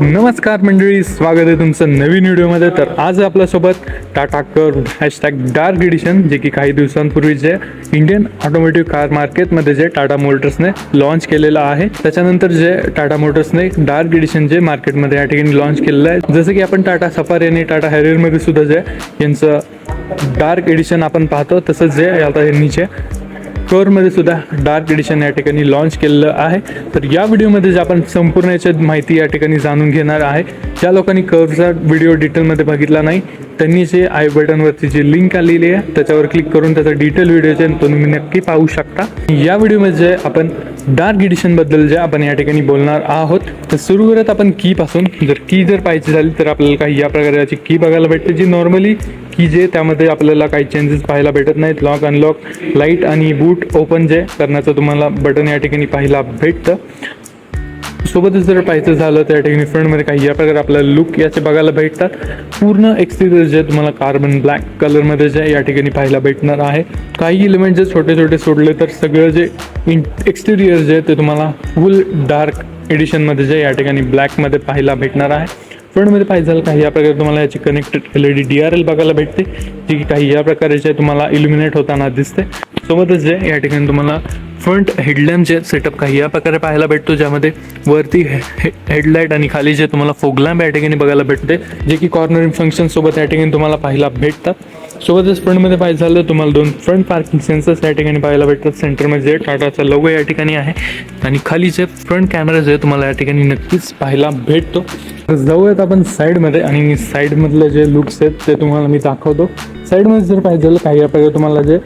नमस्कार मंडळी स्वागत आहे तुमचं नवीन व्हिडिओमध्ये. तर आज आपल्यासोबत टाटा कर हॅशटॅग डार्क एडिशन जे की काही दिवसांपूर्वी जे इंडियन ऑटोमोटिव्ह कार मार्केटमध्ये जे टाटा मोटर्सने लॉन्च केलेलं आहे. त्याच्यानंतर जे टाटा मोटर्सने डार्क एडिशन जे मार्केटमध्ये या ठिकाणी लॉन्च केलेलं आहे. जसं की आपण टाटा सफारी आणि टाटा हॅरियरमध्ये सुद्धा जे यांचं डार्क एडिशन आपण पाहतो तसंच जे आता यांनी जे करमध्ये सुद्धा डार्क एडिशन या ठिकाणी लॉन्च केलेलं आहे. तर या व्हिडिओमध्ये जे आपण संपूर्ण याच्यात माहिती या ठिकाणी जाणून घेणार आहे. ज्या लोकांनी कर्वचा व्हिडिओ डिटेलमध्ये बघितला नाही त्यांनी जे आय बटनवरती जी लिंक आलेली आहे त्याच्यावर क्लिक करून त्याचा डिटेल व्हिडिओ जे तो तुम्ही नक्की पाहू शकता. या व्हिडिओमध्ये जे आपण डार्क एडिशनबद्दल जे आपण या ठिकाणी बोलणार आहोत तर सुरू करत आपण की पासून. जर की जर पाहिजे झाली तर आपल्याला काही या प्रकारची की बघायला भेटते जी नॉर्मली की जे त्यामध्ये आपल्याला काही चेंजेस पाहायला भेटत नाहीत लॉक अनलॉक लाइट आणि बूट ओपन जे करण्याचं तुम्हाला बटन या ठिकाणी पाहायला भेटतं. सोबतच जर पाहायचं झालं तर या ठिकाणी फ्रंटमध्ये काही या प्रकारे आपल्याला लुक याचे बघायला भेटतात. पूर्ण एक्सटिरियर जे तुम्हाला कार्बन ब्लॅक कलरमध्ये जे या ठिकाणी पाहायला भेटणार आहे. काही इलिमेंट जे छोटे छोटे सोडले तर सगळं जे इन एक्सटिरियर जे ते तुम्हाला फुल डार्क एडिशनमध्ये जे या ठिकाणी ब्लॅकमध्ये पाहायला भेटणार आहे. फ्रंटमध्ये पाहिजे झालं काही या प्रकारे तुम्हाला याची connected L E D D R L बघायला भेटते जी की काही या प्रकारे जे तुम्हाला इल्युमिनेट होताना दिसते. सोबतच जे या ठिकाणी तुम्हाला फ्रंट हेडलॅम्पचे सेटअप काही या प्रकारे पाहायला भेटतो ज्यामध्ये वरती हेडलाईट आणि खाली जे तुम्हाला फोगलॅम्प या ठिकाणी बघायला भेटते जे की कॉर्नरिंग फंक्शनसोबत या ठिकाणी तुम्हाला पाहायला भेटतात. सोबतच फ्रंटमध्ये पाहिजे झालं तुम्हाला दोन फ्रंट पार्किंग सेन्सर्स या ठिकाणी पाहायला भेटतात. सेंटरमध्ये जे टाटाचा लोगो या ठिकाणी आहे. आणि खाली जे फ्रंट कॅमेरा जे तुम्हाला या ठिकाणी नक्कीच पाहायला भेटतो. जाऊयात आपण साईडमध्ये आणि साईडमधले जे लुक्स आहेत ते तुम्हाला मी दाखवतो. साईडमध्ये जर पाहिजे झालं काही या प्रकारे तुम्हाला जे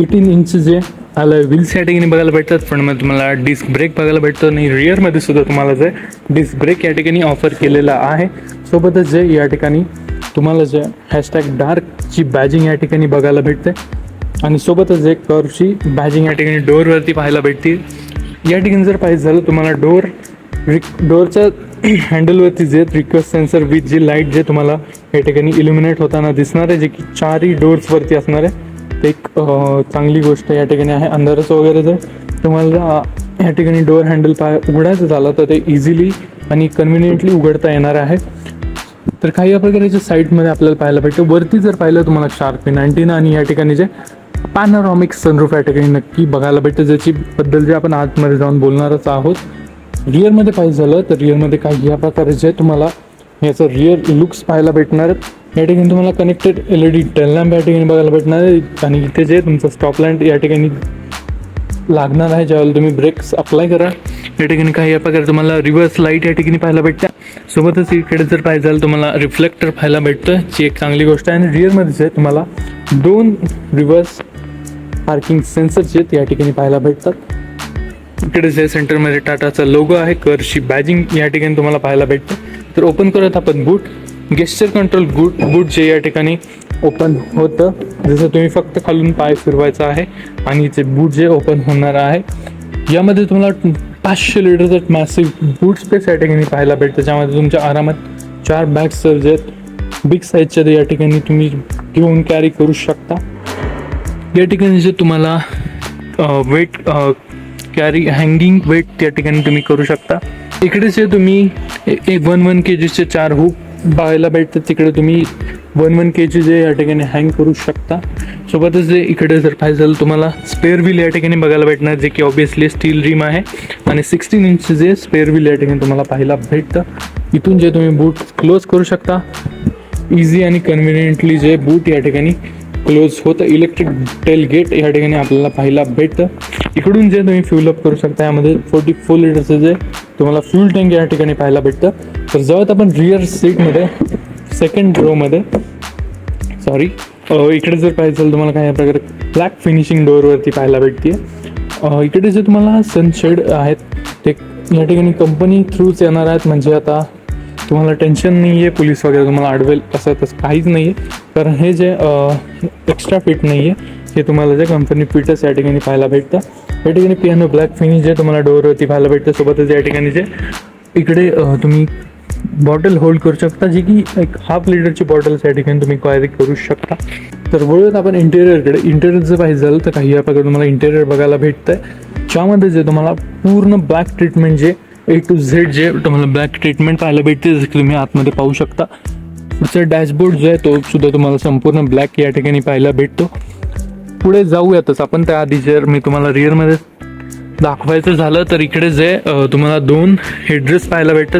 एटीन इंच जे आलं व्हील्स या ठिकाणी बघायला भेटतात. फ्रंटमध्ये तुम्हाला डिस्क ब्रेक बघायला भेटतो. आणि रिअरमध्ये सुद्धा तुम्हाला जे डिस्क ब्रेक या ठिकाणी ऑफर केलेला आहे. सोबतच जे या ठिकाणी तुम्हाला जे हॅशटॅग डार्कची बॅजिंग या ठिकाणी बघायला भेटते. आणि सोबतच एक कर्वची बॅजिंग या ठिकाणी डोअरवरती पाहायला भेटते या ठिकाणी जर पाहिजे झालं तुम्हाला डोअर रिक डोअरच्या हँडलवरती जे रिक्वेस्ट सेन्सर विथ जी लाइट जे तुम्हाला या ठिकाणी इल्युमिनेट होताना दिसणार आहे जे की चारही डोअर्सवरती असणार आहे ते एक चांगली गोष्ट या ठिकाणी आहे. अंधाराचं वगैरे जर तुम्हाला या ठिकाणी डोअर हँडल पाय उघडायचं झालं तर ते इझिली आणि कन्व्हिनियंटली उघडता येणार आहे. तर काही या प्रकारच्या साईटमध्ये आपल्याला पाहायला भेटतं वरती जर पाहिलं तुम्हाला शार्पी नाईन्टीन आणि या ठिकाणी जे पॅनॉरॉमिक सनरूफ या ठिकाणी नक्की बघायला भेटतं ज्याची बद्दल जे आपण आतमध्ये जाऊन बोलणारच आहोत. रिअरमध्ये पाहिजे झालं तर रिअरमध्ये काही या प्रकारे जे तुम्हाला याचं रिअर लुक्स पाहायला भेटणार. आहेत या ठिकाणी तुम्हाला connected L E D taillamp या ठिकाणी बघायला भेटणार. आहे आणि इथे जे तुमचं स्टॉपलँड या ठिकाणी लागणार आहे ज्यावेळेला तुम्ही ब्रेक्स अप्लाय करा. या ठिकाणी काही या प्रकारे तुम्हाला रिव्हर्स लाइट या ठिकाणी पाहायला भेटते. सोबतच इकडे जर पाहिजे झालं तुम्हाला रिफ्लेक्टर पाहायला भेटतं जी एक चांगली गोष्ट आहे. आणि रिअरमध्ये जे तुम्हाला दोन रिव्हर्स पार्किंग सेन्सर्स आहेत या ठिकाणी पाहायला भेटतात. इकडे जे सेंटरमध्ये टाटाचा लोगो आहे करशी बॅजिंग या ठिकाणी तुम्हाला पाहायला भेटतं. तर ओपन करत आपण बूट गेस्चर कंट्रोल बूट बूट जे या ठिकाणी ओपन होतं. जसं तुम्ही फक्त खालून पाय फिरवायचा आहे आणि ते बूट जे ओपन होणार आहे यामध्ये तुम्हाला पाचशे लिटरचं मॅसिव बूट स्पेस या ठिकाणी पाहायला भेटतं. ज्यामध्ये तुमच्या आरामात चार बॅग्स सर्ज जे आहेत बिग साईजच्या या ठिकाणी तुम्ही घेऊन कॅरी करू शकता. या ठिकाणी जे तुम्हाला वेट कॅरी हँगिंग वेट या ठिकाणी तुम्ही करू शकता. इकडे जे तुम्ही एक वन वन के जीचे चार हुक पाहायला भेटतात. तिकडे तुम्ही वन वन के जी जे या ठिकाणी हँग करू शकता. सोबतच जे इकडे जर पाहिजे झालं तुम्हाला स्पेअर व्हील या ठिकाणी बघायला भेटणार जे की ऑब्विसली स्टील रिम आहे. आणि सिक्स्टीन इंच जे स्पेअर व्हील या ठिकाणी तुम्हाला पाहायला भेटतं. इथून जे तुम्ही बूट क्लोज करू शकता. इझी आणि कन्व्हिनियंटली जे बूट या ठिकाणी क्लोज होतं. इलेक्ट्रिक टेल गेट या ठिकाणी आपल्याला पाहायला भेटतं. इकडून जे तुम्ही फ्यूल अप करू शकता यामध्ये फोर्टी फोर लिटरचं जे तुम्हाला फ्यूल टँक या ठिकाणी पाहायला भेटतं. तर जवळ आपण रिअर सीटमध्ये सेकंड रोमध्ये सॉरी इकडे जर पाहिजे असेल तुम्हाला काय या प्रकारे ब्लॅक फिनिशिंग डोअरवरती पाहायला भेटते इकडे जे तुम्हाला सनशेड आहेत ते या ठिकाणी कंपनी थ्रूच येणार आहेत. म्हणजे आता तुम्हाला टेन्शन नाही आहे पोलीस वगैरे तुम्हाला अडवेल असं तसं काहीच नाही आहे कारण हे जे एक्स्ट्रा फिट नाही आहे हे तुम्हाला जे कंपनी फिटच या ठिकाणी पाहायला भेटतं या ठिकाणी पियानो ब्लॅक फिनिश जे तुम्हाला डोअरवरती पाहायला भेटतं. सोबतच या ठिकाणी जे इकडे तुम्ही बॉटल होल्ड करू शकता जी की एक हाफ लिटरची बॉटल्स या ठिकाणी तुम्ही क्वायरी करू शकता. तर वळूयात आपण इंटेरियरकडे इंटेरियर जर पाहिजे झालं तर काही या प्रकारे तुम्हाला इंटेरियर बघायला भेटतंय. ज्यामध्ये जे तुम्हाला पूर्ण ब्लॅक ट्रीटमेंट जे ए टू झेड जे तुम्हाला ब्लॅक ट्रीटमेंट पाहायला भेटते जसं की तुम्ही आतमध्ये पाहू शकता. त्याचा डॅशबोर्ड जो आहे तो सुद्धा तुम्हाला संपूर्ण ब्लॅक या ठिकाणी पाहायला भेटतो. पुढे जाऊयातच आपण. त्याआधी जर मी तुम्हाला रिअरमध्ये दाखवायचं झालं तर इकडे जे तुम्हाला दोन हेड्रेस पाहायला भेटतं.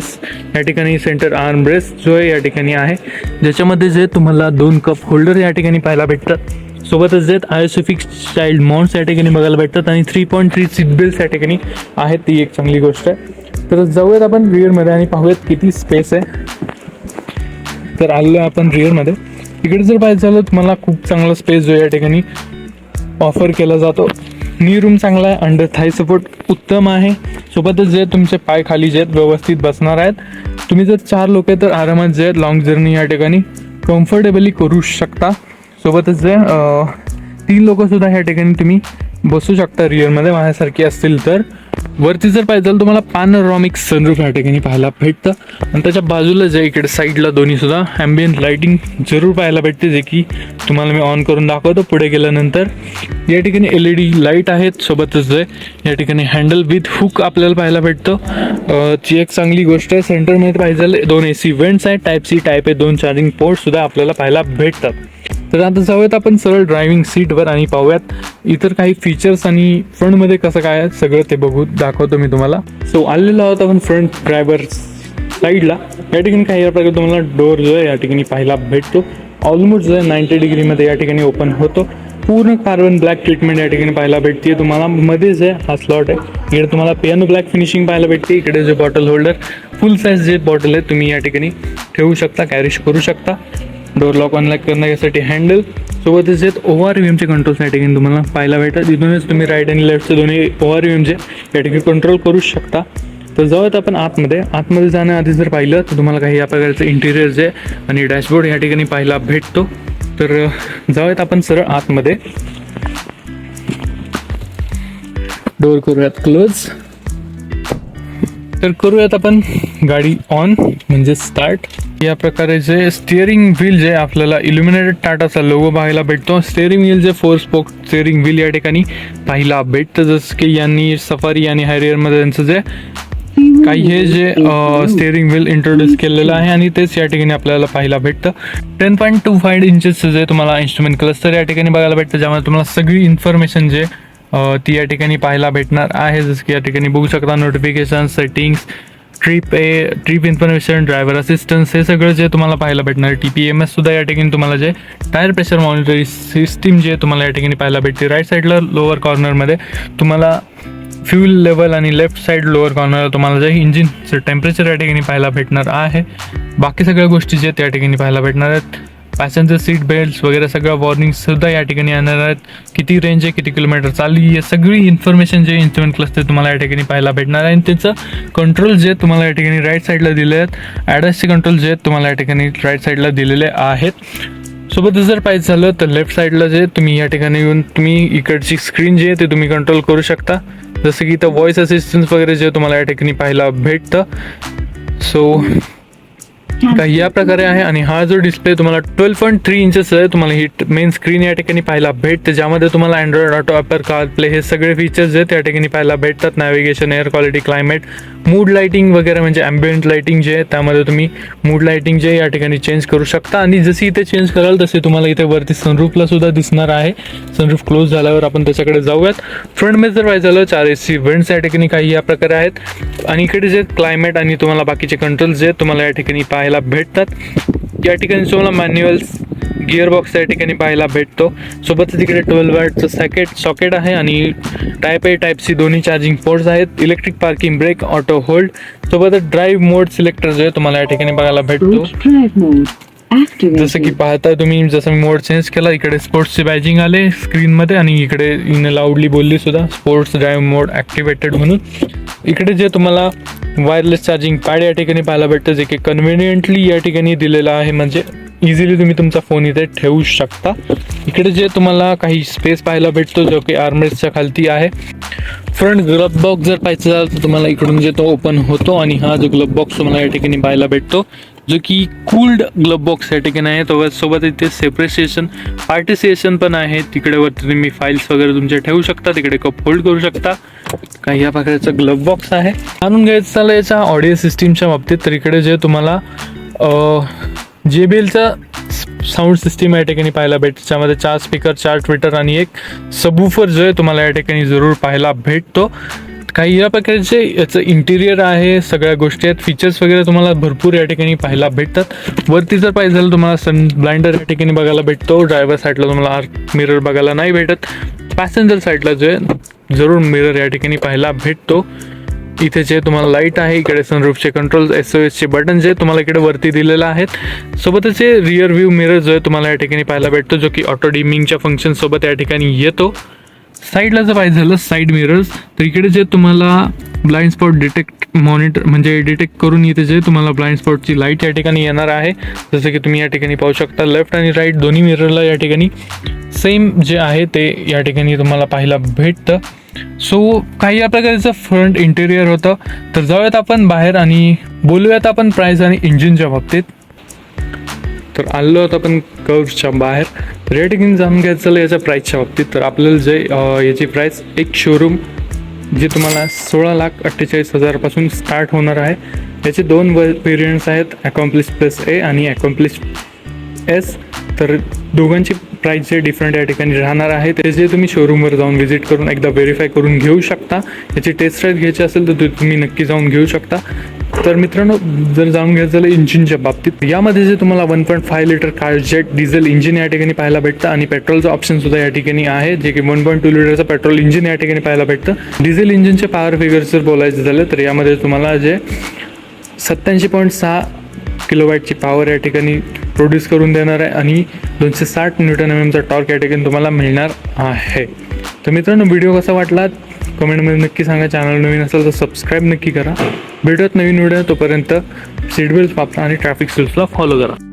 या ठिकाणी सेंटर आर्म ब्रेस जो आहे या ठिकाणी आहे. ज्याच्यामध्ये जे तुम्हाला दोन कप होल्डर या ठिकाणी पाहायला भेटतात सोबतच जे आयोसोफिक चाइल्ड माउंट्स या ठिकाणी बघायला भेटतात आणि three point three seat belt या ठिकाणी आहेत ती एक चांगली गोष्ट आहे. तर जाऊयात आपण रिअरमध्ये आणि पाहूयात किती स्पेस आहे. तर आलेलो आहे आपण रिअरमध्ये इकडे जर पाहिजे झालं तुम्हाला खूप चांगला स्पेस जो या ठिकाणी ऑफर केला जातो. नी रूम चांगला आहे अंडर थाय सपोर्ट उत्तम आहे. सोबतच जे तुमचे पाय खाली जे आहेत व्यवस्थित बसणार आहेत. तुम्ही जर चार लोक तर आरामात जे आहेत लॉंग जर्नी या ठिकाणी कम्फर्टेबली करू शकता. सोबतच जे तीन लोकंसुद्धा ह्या ठिकाणी तुम्ही बसू शकता रिअलमध्ये माझ्यासारखी असतील तर. वरती जर पाहिजे तर तुम्हाला पॅनोरॉमिक सनरूफ या ठिकाणी पाहायला भेटतं. आणि त्याच्या बाजूला जे इकडे साईडला दोन्ही सुद्धा ॲम्बियंट लाईटिंग जरूर पाहायला भेटते जे की तुम्हाला मी ऑन करून दाखवतो पुढे गेल्यानंतर. या ठिकाणी एल ई डी लाइट आहेत सोबतच जे या ठिकाणी हँडल विथ हुक आपल्याला पाहायला भेटतं. ती ची एक चांगली गोष्ट आहे सेंटरमध्ये पाहिजे दोन ए सी वेंट्स आहेत टाईप सी टाईप ए दोन चार्जिंग पोर्ट सुद्धा आपल्याला पाहायला भेटतात. तर आता जाऊयात आपण सरळ ड्रायव्हिंग सीटवर आणि पाहूयात इतर काही फीचर्स आणि फ्रंटमध्ये कसं काय आहे सगळं ते बघू दाखवतो मी तुम्हाला. सो आलेलो आहोत आपण फ्रंट ड्रायव्हर साईडला या ठिकाणी काही या प्रकारे तुम्हाला डोर जो आहे या ठिकाणी पाहायला भेटतो. ऑलमोस्ट जो आहे नाईन्टी डिग्रीमध्ये या ठिकाणी ओपन होतो. पूर्ण कार्बन ब्लॅक ट्रीटमेंट या ठिकाणी पाहायला भेटते तुम्हाला मध्येच आहे हा स्लॉट आहे इकडे तुम्हाला पियानो ब्लॅक फिनिशिंग पाहायला भेटते. इकडे जे बॉटल होल्डर फुल साईज जे बॉटल आहे तुम्ही या ठिकाणी ठेवू शकता कॅरिश करू शकता. डोर लॉक अनलॉक करण्यासाठी हँडल सोबतच येत ओ आर व्ही एमचे कंट्रोल्स या ठिकाणी तुम्हाला पाहायला भेटतात. तिथूनच तुम्ही राईट आणि लेफ्टचे दोन्ही ओ आर व्ही एमचे या ठिकाणी कंट्रोल करू शकता. तर जाऊयात आपण आतमध्ये. आतमध्ये जाण्याआधी जर पाहिलं तर तुम्हाला काही या प्रकारचं इंटिरियर जे आणि डॅशबोर्ड या ठिकाणी पाहायला भेटतो. तर जाऊयात आपण सरळ आतमध्ये. डोर करूयात क्लोज तर करूयात आपण गाडी ऑन म्हणजे स्टार्ट या प्रकारे जे स्टिअरिंग व्हील जे आपल्याला इल्युमिनेटेड टाटाचा लोगो पाहायला भेटतो. स्टिअरिंग व्हील जे फोर स्पोक स्टिअरिंग व्हील या ठिकाणी पाहायला भेटतं. जसं की यांनी सफारी आणि हॅरियरमध्ये त्यांचं जे काही हे जे स्टेअरिंग व्हील इंट्रोड्यूस केलेलं आहे आणि तेच या ठिकाणी आपल्याला पाहायला भेटतं. टेन पॉईंट टू फाईव्ह इंचेसचं जे तुम्हाला इन्स्ट्रुमेंट क्लस्टर या ठिकाणी बघायला भेटतं. ज्यामध्ये तुम्हाला सगळी इन्फॉर्मेशन जे ती या ठिकाणी पाहायला भेटणार आहे. जसं की या ठिकाणी बघू शकता notification settings trip A trip information driver assistance हे सगळं जे तुम्हाला पाहायला भेटणार टी पी एम एस सुद्धा या ठिकाणी तुम्हाला जे टायर प्रेशर मॉनिटरिंग सिस्टीम जे तुम्हाला या ठिकाणी पाहायला भेटते. राईट साईडला लोअर कॉर्नरमध्ये तुम्हाला फ्यूल लेवल आणि लेफ्ट साईड लोअर कॉर्नर तुम्हाला जे इंजिनचं टेम्परेचर या ठिकाणी पाहायला भेटणार आहे. बाकी सगळ्या गोष्टी जे त्या ठिकाणी पाहायला भेटणार आहेत. पॅसेंजर सीट बेल्ट्स वगैरे सगळ्या वॉर्निंग सुद्धा या ठिकाणी येणार आहेत. किती रेंज आहे किती किलोमीटर चालली आहे सगळी इन्फॉर्मेशन जे इन्स्ट्रुमेंट ते तुम्हाला या ठिकाणी पाहायला भेटणार आहे. आणि त्याचं कंट्रोल जे तुम्हाला या ठिकाणी राईट साईडला दिले आहेत ॲडसचे कंट्रोल जे आहेत तुम्हाला या ठिकाणी राईट साईडला दिलेले आहेत. सोबतच जर पाहिजे झालं तर लेफ्ट साईडला जे तुम्ही या ठिकाणी येऊन तुम्ही इकडची स्क्रीन जी आहे ते तुम्ही कंट्रोल करू शकता. जसं की इथं व्हॉइस असिस्टन्स वगैरे जे तुम्हाला या ठिकाणी पाहायला भेटतं. सो काही या प्रकारे आहे आणि हा जो डिस्प्ले तुम्हाला ट्वेल्व पॉईंट थ्री इंचेस आहे तुम्हाला ही मेन स्क्रीन या ठिकाणी पाहायला भेटते. ज्यामध्ये तुम्हाला Android auto Apple car play हे सगळे फीचर्स आहेत त्या ठिकाणी पाहायला भेटतात. Navigation air quality climate mood lighting वगैरे म्हणजे ॲम्बियंट लाईटिंग जे आहे त्यामध्ये तुम्ही मूड लाईटिंग जे या ठिकाणी चेंज करू शकता. आणि जशी इथे चेंज कराल तसे तुम्हाला इथे वरती सनरूफला सुद्धा दिसणार आहे. सनरूफ क्लोज झाल्यावर आपण त्याच्याकडे जाऊयात. फ्रंटमध्ये जर पाहिजे झालं चार ए सी वेंट्स या ठिकाणी काही या प्रकारे आहेत. आणि इकडे जे क्लायमेट आणि तुम्हाला बाकीचे कंट्रोल्स जे तुम्हाला या ठिकाणी पाहायला भेटतात. या ठिकाणी तुम्हाला मॅन्युअल्स गिअरबॉक्स या ठिकाणी पाहायला भेटतो सोबतच तिकडे ट्वेल्व वॅटचं सॅकेट सॉकेट आहे आणि टाईप ए टाईप सी दोन्ही चार्जिंग पोर्ट्स आहेत electric parking brake auto hold सोबतच ड्राईव्ह मोड सिलेक्टर जे आहे तुम्हाला या ठिकाणी बघायला भेटतो. जसं की. पाहता तुम्ही जसं मी मोड चेंज केला इकडे स्पोर्ट्सचे बॅजिंग आले स्क्रीनमध्ये आणि इकडे लाऊडली बोलली सुद्धा स्पोर्ट्स ड्राईव्ह मोड ॲक्टिवेटेड म्हणून इकडे जे तुम्हाला वायरलेस चार्जिंग पॅड या ठिकाणी पाहायला भेटतं जे की कन्व्हिनियंटली या ठिकाणी दिलेलं आहे म्हणजे इझिली तुम्ही तुमचा फोन इथे ठेवू शकता. इकडे जे तुम्हाला काही स्पेस पाहायला भेटतो जो की आर्मरेसच्या खालती आहे. फ्रंट ग्लब बॉक्स जर पाहायचं झालं तर तुम्हाला इकडून जे तो ओपन होतो आणि हा जो ग्लब बॉक्स तुम्हाला या ठिकाणी पाहायला भेटतो जो की कूल्ड ग्लब बॉक्स या ठिकाणी आहे. तो सोबत इथे सेपरेशन पार्टिसिएशन पण आहे. तिकडे वरती तुम्ही फाईल्स वगैरे तुमचे ठेवू शकता. तिकडे कप होल्ड करू शकता. काही या प्रकारचा ग्लब बॉक्स आहे. आणून घ्यायचं झालं याच्या ऑडिओ सिस्टीमच्या बाबतीत तर इकडे जे तुम्हाला जे बी एलचा साऊंड सिस्टीम या ठिकाणी पाहायला भेटते. त्यामध्ये चार स्पीकर चार ट्विटर आणि एक सबवूफर जो आहे तुम्हाला या ठिकाणी जरूर पाहायला भेटतो. काही या प्रकारचे याचं इंटिरियर आहे सगळ्या गोष्टी आहेत. फीचर्स वगैरे तुम्हाला भरपूर या ठिकाणी पाहायला भेटतात. वरती जर पाहिजे झालं तुम्हाला सन ब्लाइंडर या ठिकाणी बघायला भेटतो. ड्रायव्हर साईडला तुम्हाला आर्क मिरर बघायला नाही भेटत. पॅसेंजर साईडला जो आहे जरूर मिरर या ठिकाणी पाहायला भेटतो. इथे जे तुम्हाला लाइट आहे इकडे सनरूफचे कंट्रोल एस ओ एसचे बटन जे तुम्हाला इकडे वरती दिलेलं आहेत. सोबतच जे रिअर व्ह्यू मिरर जो आहे तुम्हाला या ठिकाणी पाहायला भेटतो जो की ऑटो डिमिंगच्या फंक्शनसोबत या ठिकाणी येतो. साईडला जर पाहिजे झालं साईड मिरर्स तर इकडे जे तुम्हाला ब्लाइंड स्पॉट डिटेक्ट मॉनिटर म्हणजे डिटेक्ट करून इथे जे तुम्हाला ब्लाइंड स्पॉटची लाइट या ठिकाणी येणार आहे. जसं की तुम्ही या ठिकाणी पाहू शकता लेफ्ट आणि राईट दोन्ही मिररला या ठिकाणी सेम जे आहे ते या ठिकाणी तुम्हाला पाहायला भेटतं. सो काही या प्रकारचं फ्रंट इंटेरियर होतं. तर जाऊयात आपण बाहेर आणि बोलूयात आपण प्राईस आणि इंजिनच्या बाबतीत. तर आलो आहोत आपण कर्वच्या बाहेर. तर या ठिकाणी जाणून घ्यायचं झालं याच्या प्राईसच्या बाबतीत. तर आपल्याला जे याची प्राईस एक शोरूम जे तुम्हाला सोळा लाख अठ्ठेचाळीस हजारपासून स्टार्ट होणार आहे. याचे दोन वेरियंट्स आहेत. अकॉम्प्लिस प्लस ए आणि अकॉम्प्लिस एस तर दोघांची प्राईस जे डिफरंट या ठिकाणी राहणार आहे ते जे तुम्ही शोरूमवर जाऊन व्हिजिट करून एकदा व्हेरीफाय करून घेऊ शकता. याची टेस्ट ड्राईव्ह घ्यायची असेल तर ते तुम्ही नक्की जाऊन घेऊ शकता. तर मित्रांनो जर जाणून घ्यायचं झालं इंजिनच्या बाबतीत यामध्ये जे तुम्हाला one point five litre car jet diesel engine या ठिकाणी पाहायला भेटतं आणि पेट्रोलचं ऑप्शन सुद्धा या ठिकाणी आहे जे की वन पॉईंट टू लिटरचं पेट्रोल इंजिन या ठिकाणी पाहायला भेटतं. डिझेल इंजिनचे पॉवर फिगर्स जर बोलायचं झालं तर यामध्ये तुम्हाला जे सत्याऐंशी पॉईंट सहा किलोवॅटची पॉवर या ठिकाणी प्रोड्यूस करून देणार आहे आणि दोनशे साठ न्यूटन एम एमचा टॉर्क या ठिकाणी तुम्हाला मिळणार आहे. तर मित्रांनो व्हिडिओ कसा वाटला? कमेंटमध्ये नक्की सांगा. चॅनल नवीन असेल तर सबस्क्राईब नक्की करा. भेटत नवीन व्हिडिओ तोपर्यंत सीट बेल्ट वापरा आणि ट्रॅफिक रूल्सला फॉलो करा.